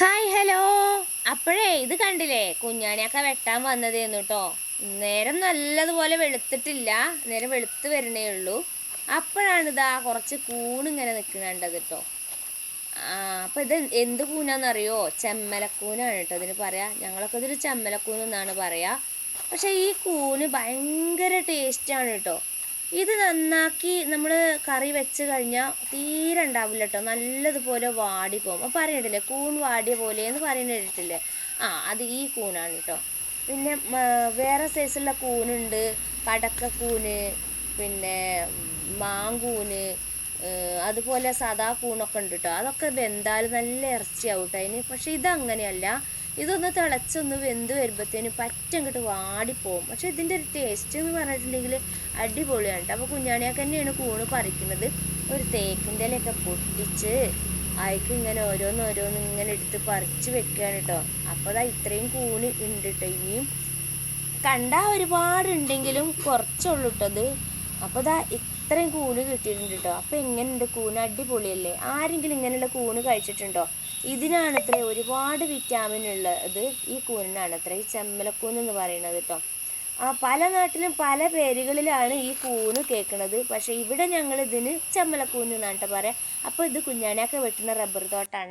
Hi hello അപ്പോഴേ ഇത് കണ്ടില്ലേ? കുഞ്ഞാണിയൊക്കെ വെട്ടാൻ വന്നതേന്നു കേട്ടോ നേരം നല്ലതുപോലെ വെളുത്തിട്ടില്ല. നേരം വെളുത്ത് വരണേ ഉള്ളൂ. അപ്പോഴാണിതാ കുറച്ച് കൂണിങ്ങനെ നിൽക്കുന്നുണ്ടത് കേട്ടോ ആ അപ്പം ഇത് എന്ത് കൂനാന്നറിയോ? ചെമ്മലക്കൂനാണ് കേട്ടോ ഇതിന് പറയാം. ഞങ്ങളൊക്കെ ഇതൊരു ചെമ്മലക്കൂനെന്നാണ് പറയാ. പക്ഷേ ഈ കൂന് ഭയങ്കര ടേസ്റ്റാണ് കേട്ടോ ഇത് നന്നാക്കി നമ്മൾ കറി വെച്ച് കഴിഞ്ഞാൽ തീരെ ഉണ്ടാവില്ല കേട്ടോ നല്ലതുപോലെ വാടി പോകും. അപ്പോൾ പറയണ്ടില്ലേ? കൂൺ വാടിയ പോലെ എന്ന് പറയുന്നിട്ടില്ലേ ആ അത് ഈ കൂണാണ് കേട്ടോ പിന്നെ വേറെ സൈസുള്ള കൂനുണ്ട് പടക്കക്കൂന് പിന്നെ മാങ്കൂന് അതുപോലെ സദാ കൂണൊക്കെ ഉണ്ട് കേട്ടോ അതൊക്കെ വെന്താൽ നല്ല ഇറച്ചിയാവും കേട്ടോ അതിന് പക്ഷേ ഇതങ്ങനെയല്ല. ഇതൊന്ന് തിളച്ചൊന്ന് വെന്ത് വരുമ്പോഴത്തേനും പറ്റം ഇങ്ങോട്ട് വാടിപ്പോവും. പക്ഷെ ഇതിന്റെ ഒരു ടേസ്റ്റ് എന്ന് പറഞ്ഞിട്ടുണ്ടെങ്കിൽ അടിപൊളിയാണ് അപ്പോൾ കുഞ്ഞാണിയൊക്കെ തന്നെയാണ് കൂണ് പറിക്കുന്നത്. ഒരു തേക്കിന്റെ ഇലയൊക്കെ പൊട്ടിച്ച് അയക്ക് ഇങ്ങനെ ഓരോന്ന് ഓരോന്ന് ഇങ്ങനെ എടുത്ത് പറിച്ച് വെക്കുകയാണ് കേട്ടോ അപ്പോൾ അതാ ഇത്രയും കൂണ് ഉണ്ട് കേട്ടോ ഇനിയും കണ്ടാൽ ഒരുപാടുണ്ടെങ്കിലും കുറച്ചുള്ളൂ കേട്ടോ അത് അപ്പോൾ ഇതാ ഇത്രയും കൂന് കിട്ടിയിട്ടുണ്ട്? കേട്ടോ അപ്പോൾ എങ്ങനെയുണ്ട്? കൂന് അടിപൊളിയല്ലേ? ആരെങ്കിലും ഇങ്ങനെയുള്ള കൂന് കഴിച്ചിട്ടുണ്ടോ? ഇതിനാണ് അത്ര ഒരുപാട് വിറ്റാമിൻ ഉള്ളത്. ഈ കൂനിനാണ് അത്ര ഈ ചെമ്മലക്കൂന് എന്ന് പറയുന്നത് കേട്ടോ. ആ പല നാട്ടിലും പല പേരുകളിലാണ് ഈ കൂന് കേൾക്കുന്നത് പക്ഷേ ഇവിടെ ഞങ്ങൾ ഇതിന് ചെമ്മലക്കൂന്ന് എന്നാണ് കേട്ടോ അപ്പോൾ ഇത് കുഞ്ഞാണിയൊക്കെ വെട്ടുന്ന റബ്ബർ തോട്ടാണ്.